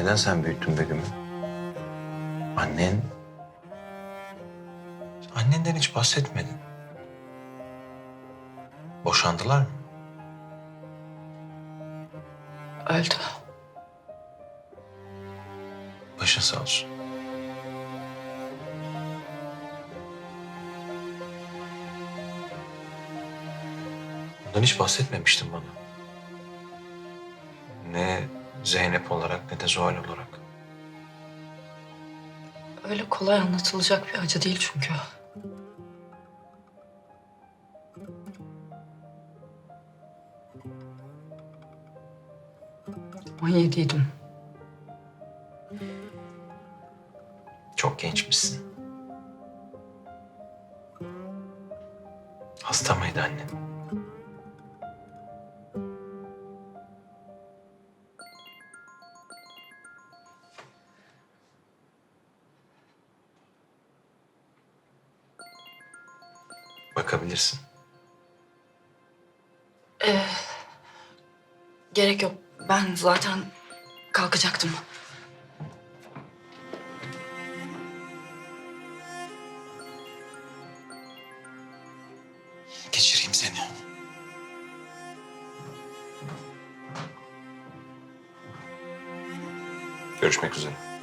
Neden sen büyüttün Begüm'ü? Annen... Annenden hiç bahsetmedin. Boşandılar mı? Öldü. Başın sağ olsun. Bundan hiç bahsetmemiştin bana. Ne Zeynep olarak ne de Zuhal olarak. Öyle kolay anlatılacak bir acı değil çünkü. On yediydim. Çok gençmişsin. Hasta mıydı annen? Bakabilirsin. Gerek yok. Ben zaten kalkacaktım. Geçireyim seni. Görüşmek üzere.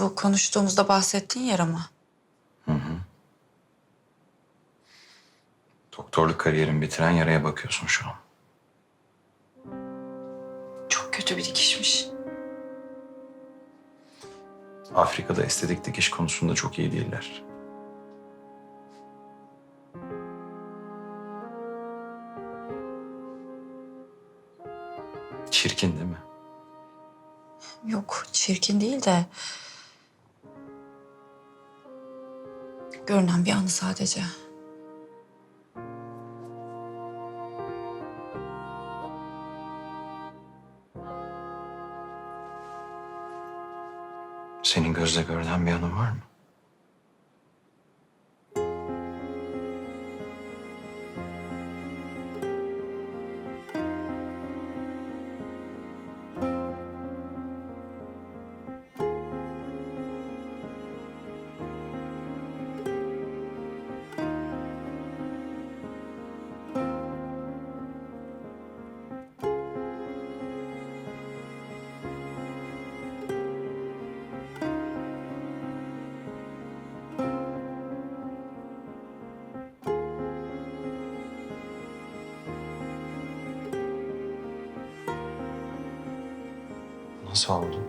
Bu konuştuğumuzda bahsettiğin yer ama. Doktorluk kariyerimi bitiren yaraya bakıyorsun şu an. Çok kötü bir dikişmiş. Afrika'da estetik dikiş konusunda çok iyi değiller. Çirkin değil mi? Yok çirkin değil de... Görünen bir anı sadece. Senin gözle görülen bir yanın var mı? Nasıl oldu?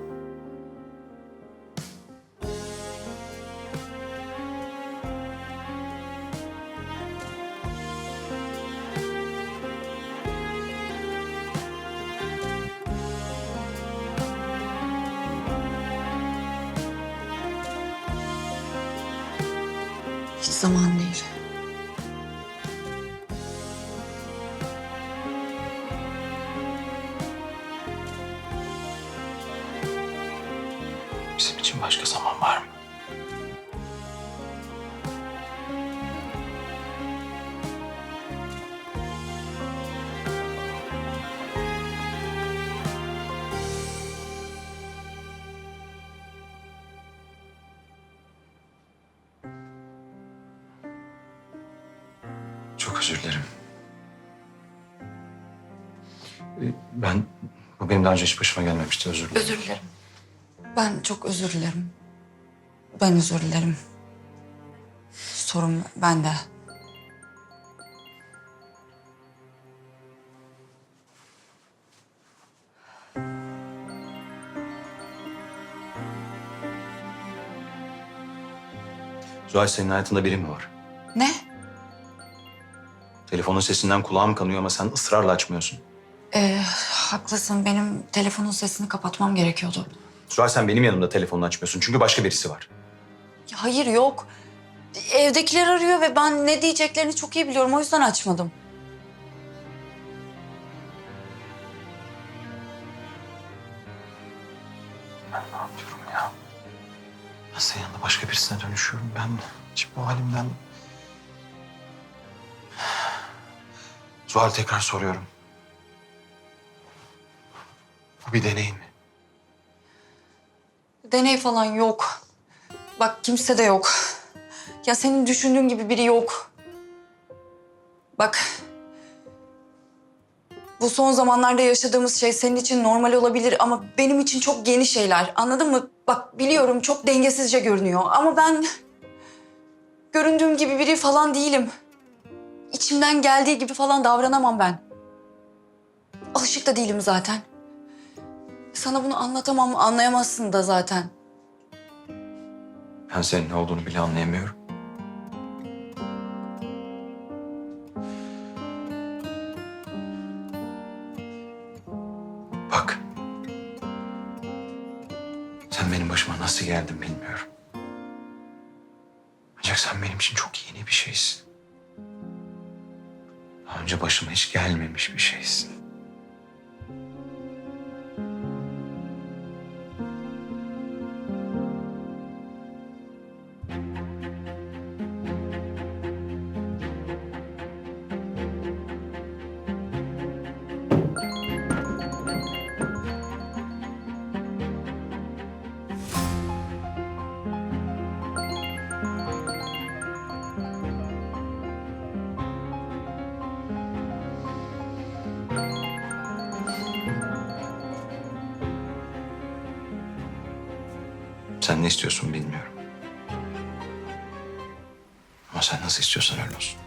Hiç zaman değil. Bizim için başka zaman var mı? Çok özür dilerim. Ee, Ben, bu benim daha önce hiç başıma gelmemişti, özür dilerim. Özür dilerim. Ben çok özür dilerim. Ben özür dilerim. Sorun bende. Zuhal senin hayatında biri mi var? Ne? Telefonun sesinden kulağım kanıyor ama sen ısrarla açmıyorsun. Ee, haklısın. Benim telefonun sesini kapatmam gerekiyordu. Zuhal sen benim yanımda telefonunu açmıyorsun çünkü başka birisi var. Ya Hayır yok. Evdekiler arıyor ve ben ne diyeceklerini çok iyi biliyorum. O yüzden açmadım. Ben ne yapıyorum ya? Ben senin yanında başka birisine dönüşüyorum. Ben hiç bu halimden. Zuhal tekrar soruyorum. Bu bir deney mi? Deney falan yok. Bak kimse de yok. Ya senin düşündüğün gibi biri yok. Bak. Bu son zamanlarda yaşadığımız şey senin için normal olabilir ama benim için çok yeni şeyler. Anladın mı? Bak biliyorum çok dengesizce görünüyor ama ben göründüğüm gibi biri falan değilim. İçimden geldiği gibi falan davranamam ben. Alışık da değilim zaten. Sana bunu anlatamam, anlayamazsın da zaten. Ben senin ne olduğunu bile anlayamıyorum. Bak. Sen benim başıma nasıl geldin bilmiyorum. Ancak sen benim için çok yeni bir şeysin. Daha önce başıma hiç gelmemiş bir şeysin. Sen ne istiyorsun bilmiyorum. Ama sen nasıl istiyorsan öyle olsun.